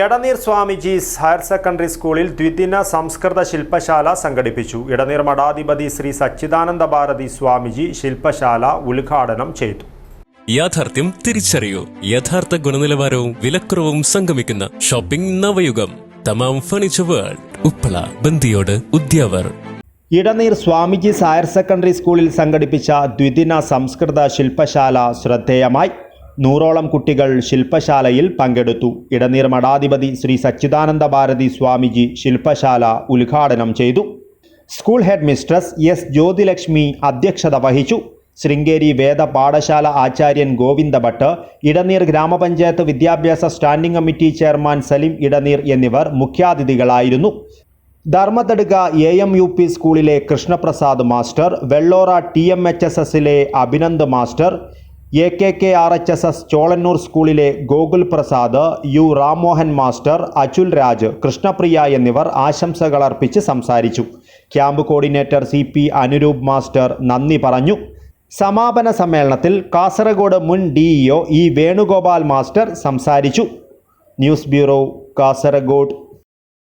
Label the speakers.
Speaker 1: Edneer Swamiji higher secondary സ്കൂളിൽ ദ്വിദിന സംസ്കൃത ശില്പശാല സംഘടിപ്പിച്ചു. ഇടനീർ മഠാധിപതി ശ്രീ സച്ചിദാനന്ദ ഭാരതി സ്വാമിജി ശില്പശാല ഉദ്ഘാടനം ചെയ്തു.
Speaker 2: യാഥാർത്ഥ്യം തിരിച്ചറിയൂ. യഥാർത്ഥ ഗുണനിലവാരവും വിലക്കുറവും സംഗമിക്കുന്ന shopping Navayugam. Thamam furniture world Uppala Bandiyod Udyavar.
Speaker 1: Edneer Swamiji's higher secondary സ്കൂളിൽ സംഘടിപ്പിച്ച ദ്വിദിന സംസ്കൃത ശില്പശാല ശ്രദ്ധേയമായി. നൂറോളം കുട്ടികൾ ശില്പശാലയിൽ പങ്കെടുത്തു. ഇടനീർ മഠാധിപതി ശ്രീ സച്ചിദാനന്ദ ഭാരതി സ്വാമിജി ശില്പശാല ഉദ്ഘാടനം ചെയ്തു. School head mistress S Jyothilakshmi അധ്യക്ഷത വഹിച്ചു. ശൃംഗേരി വേദ പാഠശാല ആചാര്യൻ ഗോവിന്ദ ഭട്ട് ഇടനീർ ഗ്രാമപഞ്ചായത്ത് വിദ്യാഭ്യാസ standing committee chairman Salim Edneer എന്നിവർ മുഖ്യാതിഥികളായിരുന്നു. Dharmathaduka A M U P സ്കൂളിലെ Krishnaprasad master Vellora T M H S എസിലെ Abhinand master A K K R H S S Cholannur സ്കൂളിലെ Gokul Prasad U Rammohan master Achul Raj Krishnapriya എന്നിവർ ആശംസകൾ അർപ്പിച്ച് സംസാരിച്ചു. Camp coordinator C P Anuroop master നന്ദി പറഞ്ഞു. സമാപന സമ്മേളനത്തിൽ കാസർഗോഡ് മുൻ ഡിഇഒ ഇ വേണുഗോപാൽ മാസ്റ്റർ സംസാരിച്ചു. News bureau Kasaragod.